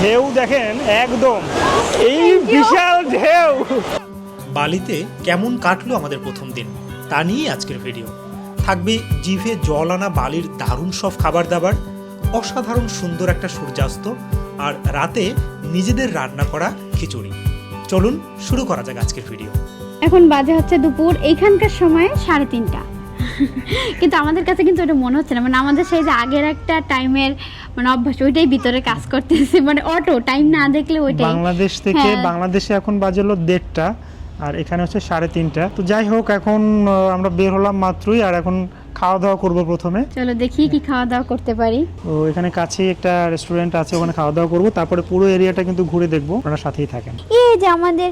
ঢেউ দেখেন একদম। এই বিশাল ঢেউ। বালিতে কেমন কাটলো আমাদের প্রথম দিন তা নিয়েই আজকের ভিডিও থাকবে জিভে জল আনা বালির দারুণ সব খাবার দাবার অসাধারণ সুন্দর একটা সূর্যাস্ত আর রাতে নিজেদের রান্না করা খিচুড়ি। চলুন শুরু করা যাক আজকের ভিডিও এখন বাজে হচ্ছে দুপুর এইখানকার সময় সাড়ে তিনটা। কিন্তু আমাদের কাছে কিন্তু ওটা মনে হচ্ছে না। মানে আমাদের সেই যে আগের একটা টাইমের মানে অভ্যাস ওইটাই ভিতরে কাজ করতেছে। মানে অটো টাইম না দেখলে ওইটাই। বাংলাদেশ থেকে হ্যাঁ। বাংলাদেশে এখন বাজে হলো দেড়টা আর এখানে হচ্ছে সাড়ে তিনটা। তো যাই হোক এখন আমরা বের হলাম মাত্রই আর এখন খাওয়া দাওয়া করব প্রথমে। চলো দেখি কি খাওয়া দাওয়া করতে পারি। তো এখানে কাছেই একটা রেস্টুরেন্ট আছে ওখানে খাওয়া দাওয়া করব। তারপরে পুরো এরিয়াটা কিন্তু ঘুরে দেখব আপনারা সাথেই থাকেন। এই যে আমাদের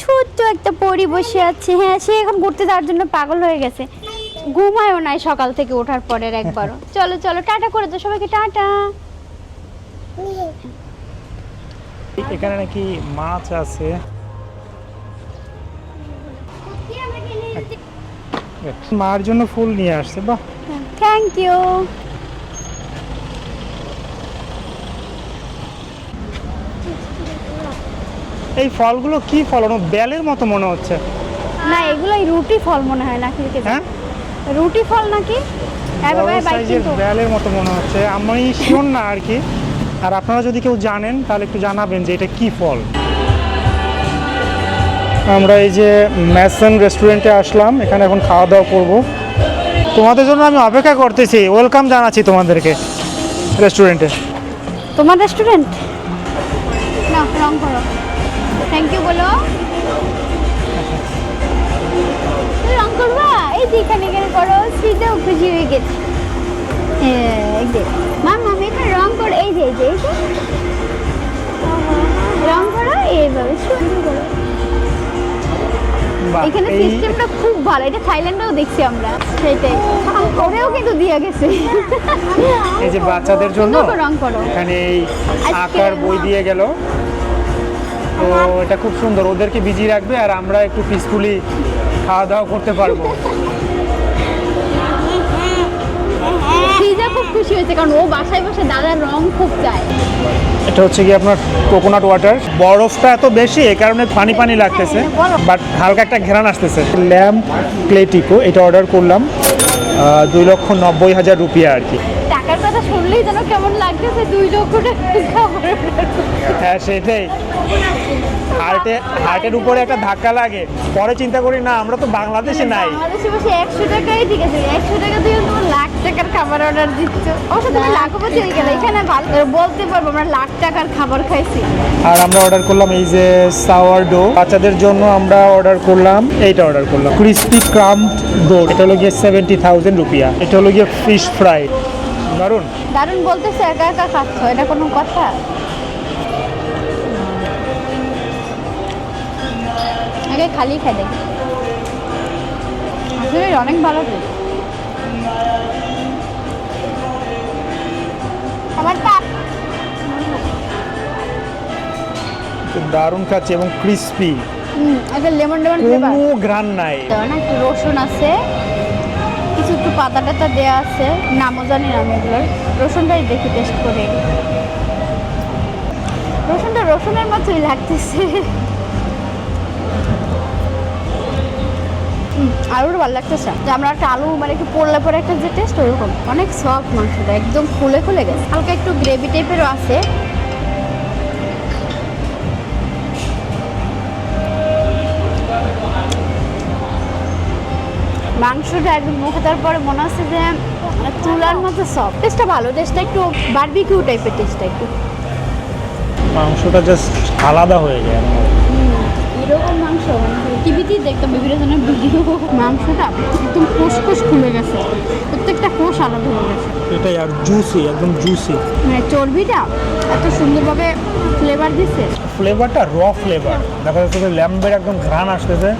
ছোট্ট একটা পরি বসে আছে। হ্যাঁ সে এখন ঘুরতে যাওয়ার জন্য পাগল হয়ে গেছে। ঘুমায়ও নাই সকাল থেকে ওঠার পরের একবারও। চলো চলো টাটা করে দাও সবাইকে টাটা। এখানে নাকি মাছ আছে। মার জন্য ফুল নিয়ে আসছে বাহ। থ্যাংক ইউ এই ফলগুলো কি ফল? বেলের মতো মনে হচ্ছে। না এগুলোই রুটি ফল মনে হয় নাকি কে? হ্যাঁ? রুটি ফল নাকি? হ্যাঁ বেলের মতো মনে হচ্ছে। আমি শিওর না আর কি। আর আপনারা যদি কেউ জানেন তাহলে একটু জানাবেন যে এটা কি ফল। আমরা এই যে ম্যাসন রেস্টুরেন্টে আসলাম এখানে এখন খাওয়া দাওয়া করব। তোমাদের জন্য আমি অপেক্ষা করতেছি। ওয়েলকাম জানাচ্ছি তোমাদেরকে রেস্টুরেন্টে। তোমার রেস্টুরেন্ট? না রং করো থ্যাংক ইউ বলো। এই শ্রীতেও খুশি হয়ে গেছে। মাম এখানে রং করো এই যে এই যে রং করো এইভাবে সুন্দর করো। এখানে সিস্টেমটা খুব ভালো এটা থাইল্যান্ডেও দেখছি আমরা সেটাই ওরেও কিন্তু দিয়ে গেছে। এই যে বাচ্চাদের জন্য রং করো। এখানে এই আঁকার বই দিয়ে গেল। তো এটা খুব সুন্দর ওদেরকে বিজি রাখবে আর আমরা একটু পিসফুলি খাওয়া দাওয়া করতে পারব। খুব খুশি হয়েছে কারণ ও বাসায় বসে দাদার রং খুব চায়। এটা হচ্ছে কি আপনার কোকোনাট ওয়াটার বরফটা এত বেশি কারণে পানি পানি লাগতেছে বাট হালকা একটা ঘেরান আসতেছে। ল্যাম্প প্লেটিকো এটা অর্ডার করলাম দুই লক্ষ নব্বই হাজার রুপিয়া আর কি। টাকার কথা শুনলেই যেন কেমন লাগতেছে দুই লক্ষ টাকা হ্যাঁ সেটাই। হার্টে হার্টের উপরে একটা ধাক্কা লাগে। পরে চিন্তা করি না আমরা তো বাংলাদেশে নাই। বাংলাদেশে বসে একশো টাকাই ঠিক আছে একশো টাকা দিয়ে তোমার লাখ টাকার খাবার অর্ডার দিচ্ছ। অবশ্য তুমি লাখপতি হয়ে গেলে এখানে ভালো করে বলতে পারব আমরা লাখ টাকার খাবার খাইছি। আর আমরা অর্ডার করলাম এই যে সাওয়ার ডো বাচ্চাদের জন্য আমরা অর্ডার করলাম এইটা অর্ডার করলাম। ক্রিস্পি ক্রাম ডো এটা হলো গিয়ে সেভেন্টি থাউজেন্ড রুপিয়া এটা হলো গিয়ে ফিশ ফ্রাই দারুণ দারুণ বলতেছে একা একা খাচ্ছ এটা কোনো কথা? আগে খালি দেখি। আসলে অনেক ভালো দারুণ খাচ্ছে এবং ক্রিস্পি একটা লেমন লেমন কোনো ঘ্রাণ নাই। না একটু রসুন আছে। কিছু একটু পাতা টাতা দেওয়া আছে। নামও জানি না আমি এগুলোর। রসুনটাই দেখি টেস্ট করে। রসুনটা রসুনের মতোই লাগতেছে। আলুটা ভালো লাগতেছে। যে আমরা একটা আলু মানে একটু পড়লে পরে একটা যে টেস্ট ওরকম অনেক সফট মাংসটা একদম ফুলে ফুলে গেছে। হালকা একটু গ্রেভি টাইপেরও আছে। মাংসটা একদম মুখে তারপরে মনে হচ্ছে যে মানে তুলার মতো সব টেস্টটা ভালো টেস্টটা একটু বারবিকিউ টাইপের টেস্টটা একটু। মাংসটা জাস্ট আলাদা হয়ে যায়। এরকম মাংস মানে টিভিতেই দেখতাম বিভিন্ন ধরনের ভিডিও মাংসটা একদম কোষ কোষ খুলে গেছে। প্রত্যেকটা কোষ আলাদা হয়ে গেছে। এটাই আর জুসি একদম জুসি মানে চর্বিটা এত সুন্দরভাবে ফ্লেভার দিচ্ছে ফ্লেভারটা র ফ্লেভার দেখা যাচ্ছে যে ল্যাম্বের একদম ঘ্রাণ আসতেছে।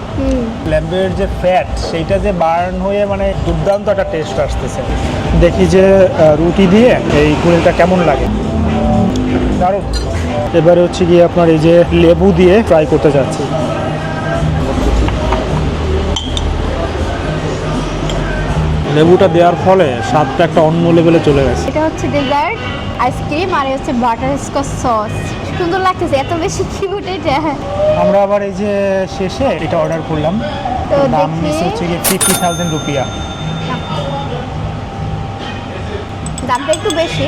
ল্যাম্বের যে ফ্যাট সেইটা যে বার্ন হয়ে মানে দুর্দান্ত একটা টেস্ট আসতেছে। দেখি যে রুটি দিয়ে এই কুড়িটা কেমন লাগে। দারুণ। এবারে হচ্ছে গিয়ে আপনার এই যে লেবু দিয়ে ট্রাই করতে চাচ্ছি লেবুটা দেওয়ার ফলে স্বাদটা একটা অন্য লেভেলে চলে গেছে। এটা হচ্ছে ডেজার্ট আইসক্রিম আর হচ্ছে বাটার স্কচ সস সুন্দর লাগতেছে এত বেশি কিউট এটা। আমরা আবার এই যে শেষে এটা অর্ডার করলাম। তো দাম। হচ্ছে গিয়ে ফিফটি থাউজেন্ড রুপিয়া দামটা একটু বেশি।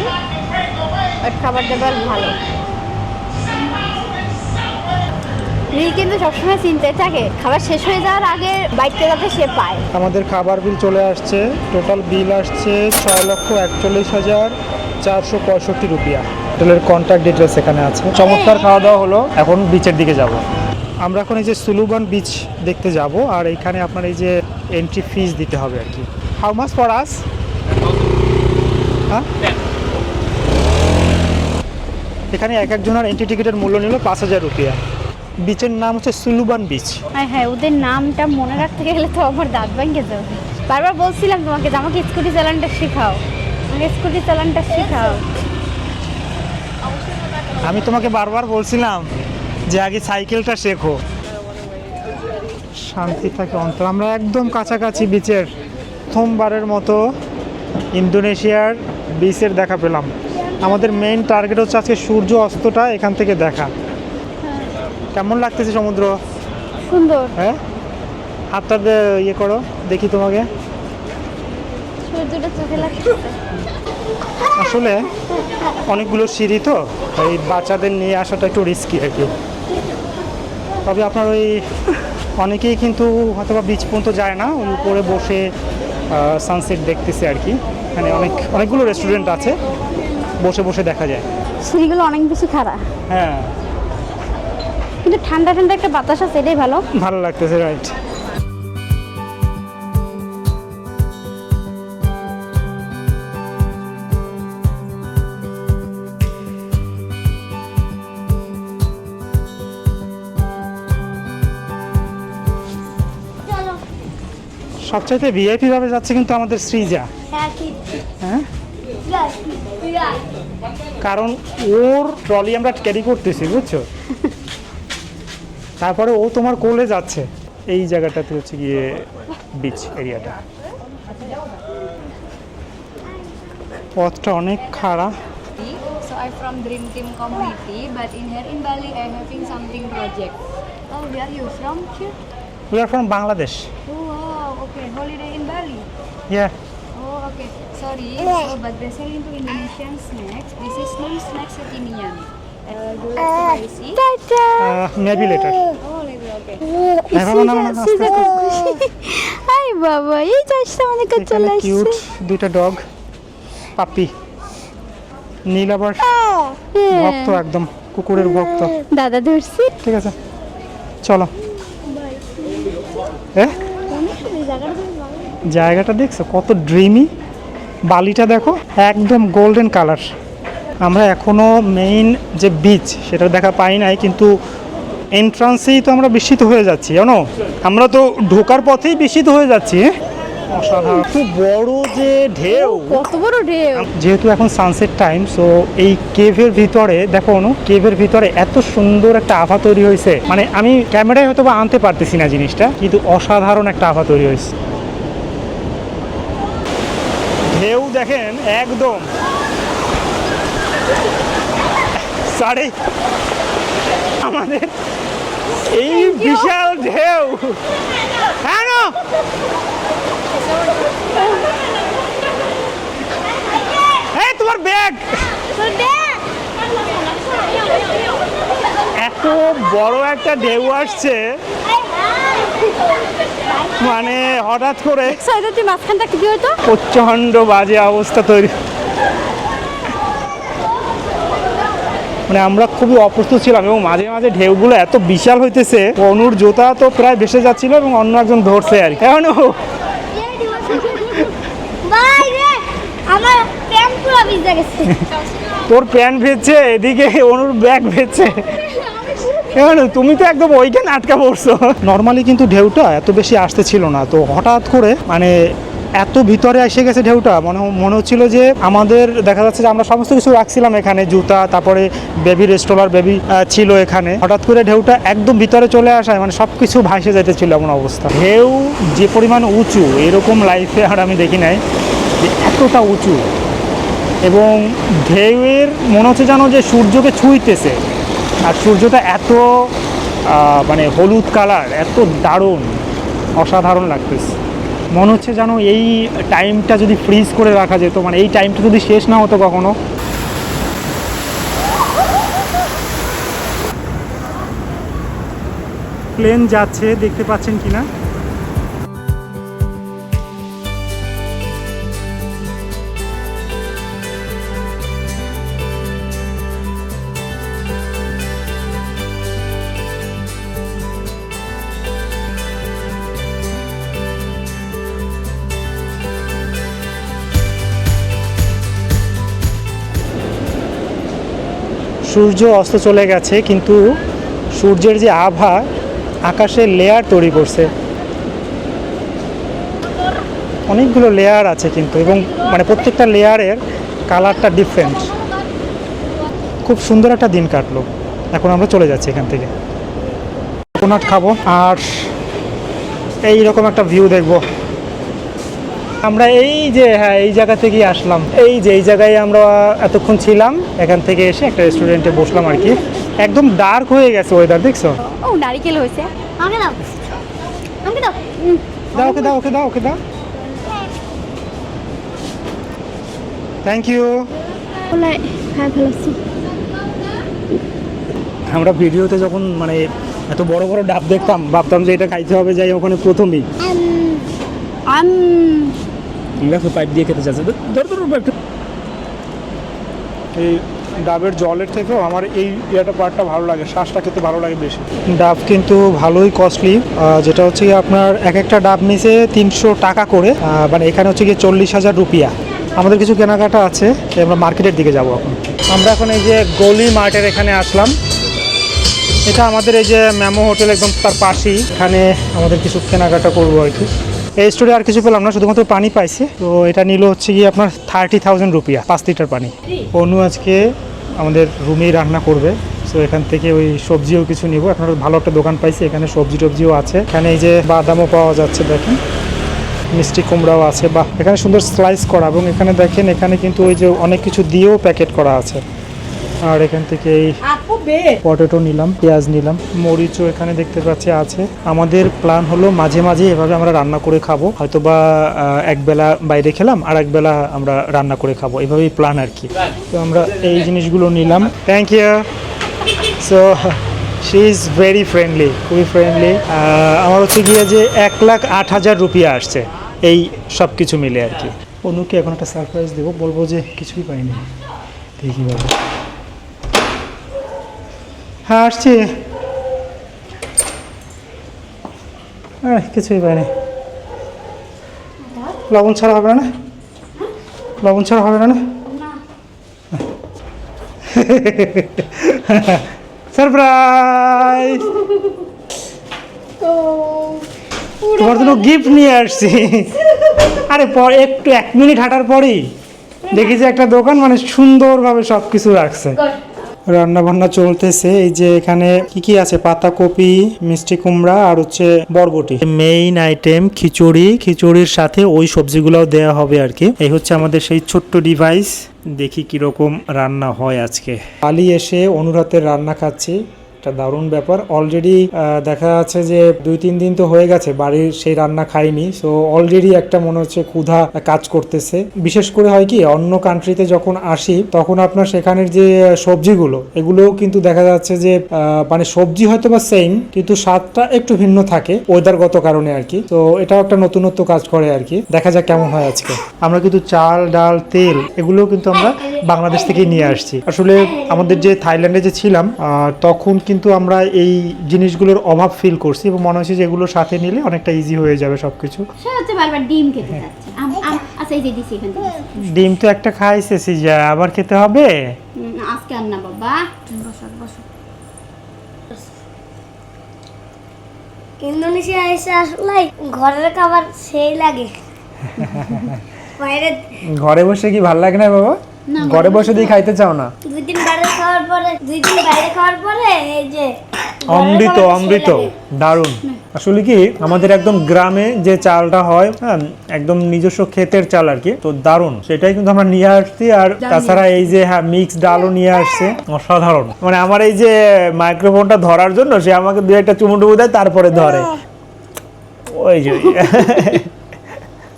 বাট খাবার দাবার ভালো। রিল কিন্তু সবসময় চিন্তায় থাকে খাবার শেষ হয়ে যাওয়ার আগে বাইকটা যাতে সে পায়। আমাদের খাবার বিল চলে আসছে টোটাল বিল আসছে ছয় লক্ষ একচল্লিশ হাজার চারশো পঁয়ষট্টি রুপিয়া। হোটেলের কন্ট্যাক্ট ডিটেলস এখানে আছে। চমৎকার খাওয়া দাওয়া হলো এখন বিচের দিকে যাব। আমরা এখন এই যে সুলুবান বিচ দেখতে যাব আর এইখানে আপনার এই যে এন্ট্রি ফিস দিতে হবে আর কি। হাউ মাস ফর আস হ্যাঁ এখানে এক একজনের এন্ট্রি টিকিটের মূল্য নিল পাঁচ হাজার রুপিয়া। বিচের নাম হচ্ছে সুলুবান বিচ হ্যাঁ হ্যাঁ ওদের নামটা মনে রাখতে গেলে তো আমার দাঁত ভেঙে যাবে। বারবার বলছিলাম তোমাকে যে আমাকে স্কুটি চালানটা শেখাও। আমাকে স্কুটি চালানটা শেখাও। আমি তোমাকে বারবার বলছিলাম যে আগে সাইকেলটা শেখো। শান্তি থাকে অন্তর। আমরা একদম কাছাকাছি বিচের প্রথমবারের মতো ইন্দোনেশিয়ার বিচের দেখা পেলাম। আমাদের মেইন টার্গেট হচ্ছে আজকে সূর্য অস্তটা এখান থেকে দেখা। কেমন লাগতেছে সমুদ্র? সুন্দর। হ্যাঁ? হাতটা ইয়ে করো দেখি তোমাকে। সূর্যটা চোখে লাগতেছে। আসলে অনেকগুলো সিঁড়ি তো এই বাচ্চাদের নিয়ে আসাটা একটু রিস্কি আর কি। তবে আপনার ওই অনেকেই কিন্তু হয়তো বা বিচ পর্যন্ত যায় না ওই উপরে বসে সানসেট দেখতেছে আর কি। মানে অনেক অনেকগুলো রেস্টুরেন্ট আছে। বসে বসে দেখা যায়। সিঁড়িগুলো অনেক বেশি খারাপ হ্যাঁ। কিন্তু ঠান্ডা ঠান্ডা একটা বাতাস আছে এটাই ভালো। ভালো লাগতেছে রাইট সবচাইতে ভিআইপি ভাবে যাচ্ছে কিন্তু আমাদের শ্রীজা হ্যাঁ? কারণ ওর ট্রলি আমরা ক্যারি করতেছি বুঝছ তারপরে ও তোমার কোলে যাচ্ছে এই জায়গাটাতে হচ্ছে গিয়ে বিচ এরিয়াটা পথটা অনেক খাড়া So I'm from Dream Team community, but in here in Bali I'm having something project. Oh, where are you from? Here? We are from Bangladesh Oh wow, okay. Holiday in Bali. Yeah Oh okay. Sorry. So but they're selling to Indonesian snacks. This is non-snack sekimian. Uh, do you like spicy? Maybe later Oh, maybe okay. Hi বাবা এই চাষটা কাছে চলে এখানে cute দুইটা dog পাপি নীল আবার হ্যাঁ। ভক্ত একদম কুকুরের ভক্ত দাদা ধরছি ঠিক আছে চলো হ্যাঁ জায়গাটা দেখছ কত ড্রিমি বালিটা দেখো একদম গোল্ডেন কালার আমরা এখনও মেইন যে বিচ সেটা দেখা পাই নাই কিন্তু এন্ট্রান্সেই তো আমরা বিস্মিত হয়ে যাচ্ছি জানো? আমরা তো ঢোকার পথেই বিস্মিত হয়ে যাচ্ছি হ্যাঁ? অসাধারণ। খুব বড় যে ঢেউ। কত বড় ঢেউ। যেহেতু এখন সানসেট টাইম সো এই কেভের ভিতরে দেখো অনু কেভের ভিতরে এত সুন্দর একটা আভা তৈরি হয়েছে। মানে আমি ক্যামেরায় হয়তো বা আনতে পারতেছি না জিনিসটা কিন্তু অসাধারণ একটা আভা তৈরি হয়েছে। ঢেউ দেখেন একদম। সাড়ে আমাদের এই বিশাল ঢেউ। হ্যাঁ তোমার ব্যাগ এত বড় একটা ঢেউ আসছে। মানে হঠাৎ করে মাঝখানটা কি হতো প্রচণ্ড বাজে অবস্থা তৈরি। মানে আমরা খুবই অপ্রস্তুত ছিলাম এবং মাঝে মাঝে ঢেউগুলো এত বিশাল হইতেছে অনুর জোতা তো প্রায় ভেসে যাচ্ছিল এবং অন্য একজন ধরছে আর কি। এখন গেছে। তোর প্যান্ট ভেজছে এদিকে অনুর ব্যাগ ভেজছে। তুমি তো একদম ওইখানে আটকা পড়ছো। নর্মালি কিন্তু ঢেউটা এত বেশি আসতে ছিল না, তো হঠাৎ করে মানে এত ভিতরে এসে গেছে ঢেউটা, মনে মনে হচ্ছিল যে আমাদের দেখা যাচ্ছে যে আমরা সমস্ত কিছু রাখছিলাম এখানে, জুতা, তারপরে বেবি রেস্টোলার বেবি ছিল এখানে। হঠাৎ করে ঢেউটা একদম ভিতরে চলে আসায় মানে সব কিছু ভাসে যেতে ছিল এমন অবস্থা। ঢেউ যে পরিমাণ উঁচু, এরকম লাইফে আর আমি দেখি নাই যে এতটা উঁচু। এবং ঢেউয়ের মনে হচ্ছে যেন যে সূর্যকে ছুঁইতেছে। আর সূর্যটা এত মানে হলুদ কালার, এত দারুণ, অসাধারণ লাগতেছে। মনে হচ্ছে যেন এই টাইমটা যদি ফ্রিজ করে রাখা যেত মানে এই টাইমটা যদি শেষ না হতো কখনো। প্লেন যাচ্ছে, দেখতে পাচ্ছেন কিনা? সূর্য অস্ত চলে গেছে, কিন্তু সূর্যের যে আভা আকাশে লেয়ার তৈরি করছে। অনেকগুলো লেয়ার আছে কিন্তু, এবং মানে প্রত্যেকটা লেয়ারের কালারটা ডিফারেন্ট খুব সুন্দর একটা দিন কাটলো। এখন আমরা চলে যাচ্ছি এখান থেকে। কোনাট খাব, আর এই রকম একটা ভিউ দেখব। আমরা এই যে হ্যাঁ এই জায়গা থেকেই আসলাম। এই যে এই জায়গায় আমরা এতক্ষণ ছিলাম এখান থেকে এসে একটা রেস্টুরেন্টে বসলাম আর কি। একদম ডার্ক হয়ে গেছে ওয়েদার দেখছ? ও নারিকেল হয়েছে। আমাকে দাও। আমাকে দাও। দাও ওকে দাও ওকে দাও ওকে দাও। থ্যাংক ইউ হ্যাঁ আমরা ভিডিওতে যখন মানে এত বড় বড় ডাব দেখতাম ভাবতাম যে এটা খাইতে হবে যাই ওখানে প্রথমেই। আম। দেখো পাইপ দিয়ে খেতে চাচ্ছে। ধর ধর এই ডাবের জলের থেকেও আমার এই ইয়েটা পার্টটা ভালো লাগে শ্বাসটা খেতে ভালো লাগে বেশি। ডাব কিন্তু ভালোই কস্টলি যেটা হচ্ছে আপনার এক একটা ডাব নিচে তিনশো টাকা করে মানে এখানে হচ্ছে গিয়ে চল্লিশ হাজার রুপিয়া। আমাদের কিছু কেনাকাটা আছে আমরা মার্কেটের দিকে যাব এখন। আমরা এখন এই যে গলি মার্টের এখানে আসলাম। এটা আমাদের এই যে ম্যামো হোটেল একদম তার পাশেই। এখানে আমাদের কিছু কেনাকাটা করব আর কি। এই স্টোরে আর কিছু পেলাম না শুধুমাত্র পানি পাইছে। তো এটা নিল হচ্ছে গিয়ে আপনার থার্টি থাউজেন্ড রুপিয়া পাঁচ লিটার পানি। অনু আজকে আমাদের রুমেই রান্না করবে। সো এখান থেকে ওই সবজিও কিছু নিব। এখন ভালো একটা দোকান পাইছি এখানে সবজি টবজিও আছে। এখানে এই যে বাদামও পাওয়া যাচ্ছে দেখেন। মিষ্টি কুমড়াও আছে। বা এখানে সুন্দর স্লাইস করা। এবং এখানে দেখেন এখানে কিন্তু ওই যে অনেক কিছু দিয়েও প্যাকেট করা আছে। আর এখান থেকে এই পটেটো নিলাম পেঁয়াজ নিলাম। মরিচও এখানে দেখতে পাচ্ছি আছে। আমাদের প্ল্যান হলো মাঝে মাঝে এভাবে আমরা রান্না করে খাব। হয়তো বা একবেলা বাইরে খেলাম আর একবেলা আমরা রান্না করে খাব। এভাবেই প্ল্যান আর কি। তো আমরা এই জিনিসগুলো নিলাম। Thank you so she is very friendly খুবই ফ্রেন্ডলি আমার হচ্ছে গিয়ে যে এক লাখ আট হাজার রুপিয়া আসছে। এই সব কিছু মিলে আর কি। অনুকে এখন একটা সারপ্রাইজ দেবো। বলব যে কিছুই পাইনি। দেখি বাবা। হ্যাঁ আসছি কিছুই পাইনি। লবণ ছাড়া হবে না? লবণ ছাড়া হবে না সারপ্রাইজ! তোমার জন্য গিফট নিয়ে আসছি। আরে, পর একটু এক মিনিট হাঁটার পরেই দেখি যে একটা দোকান মানে সুন্দরভাবে সব কিছু রাখছে রান্না বান্না চলতেছে। এই যে এখানে কি কি আছে? পাতাকপি মিষ্টি কুমড়া আর হচ্ছে বরবটি। Main item khichuri. খিচুড়ির সাথে ওই সবজিগুলোও দেওয়া হবে আর কি এই হচ্ছে আমাদের সেই ছোট্ট ডিভাইস দেখি কীরকম রান্না হয় আজকে। কালি এসে অনুরাতের রান্না খাচ্ছি। একটা দারুণ ব্যাপার। অলরেডি দেখা যাচ্ছে যে দুই, তিন দিন তো হয়ে গেছে, বাড়ির সেই রান্না খাইনি। সো অলরেডি একটা মনে হচ্ছে ক্ষুধা কাজ করতেছে। বিশেষ করে হয় কি, অন্য কান্ট্রিতে যখন আসি, তখন আপনার সেখানের যে সবজিগুলো, এগুলোও কিন্তু দেখা যাচ্ছে যে মানে সবজি হয়তো বা সেম কিন্তু স্বাদটা একটু ভিন্ন থাকে ওয়েদারগত কারণে আর কি। তো এটাও একটা নতুনত্ব কাজ করে আর কি। দেখা যাক কেমন হয় আজকে। আমরা কিন্তু চাল, ডাল, তেল, এগুলোও কিন্তু আমরা বাংলাদেশ থেকেই নিয়ে আসছি। আসলে আমাদের যে, থাইল্যান্ডে যে ছিলাম তখন কিন্তু আমরা এই জিনিসগুলোর অভাব ফিল করছি এবং মনে হচ্ছে যে এগুলো সাথে নিলে অনেকটা ইজি হয়ে যাবে সবকিছু। সে হচ্ছে বারবার ডিম খেতে আম- আম- আচ্ছা এই যে দিছি এখান থেকে। ডিম তো একটা খাইছে যা আবার খেতে হবে? আজকে আর না বাবা। বসো বসো। ইন্দোনেশিয়া এসে আসলে ঘরের খাবার সেই লাগে। বাইরে ঘরে বসে কি ভালো লাগে না বাবা? ঘরে বসে দিয়ে খাইতে চাও না? দুই দিন বাইরে খাওয়ার পরে দুই দিন বাইরে খাওয়ার পরে এই যে অমৃত অমৃত। দারুণ। আসলে কি আমাদের একদম গ্রামে যে চালটা হয় হ্যাঁ একদম নিজস্ব ক্ষেতের চাল আর কি তো দারুণ। সেটাই কিন্তু আমরা নিয়ে আসছি আর তাছাড়া এই যে হ্যাঁ মিক্স ডালও নিয়ে আসছে অসাধারণ। মানে আমার এই যে মাইক্রোফোনটা ধরার জন্য সে আমাকে দু একটা চুমু টুমু দেয় তারপরে ধরে। ওই যে।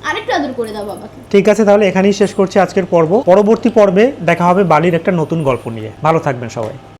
আরেকটু আদর করে দাও বাবাকে। ঠিক আছে, তাহলে এখানেই শেষ করছি আজকের পর্ব। পরবর্তী পর্বে দেখা হবে বালির একটা নতুন গল্প নিয়ে। ভালো থাকবেন সবাই।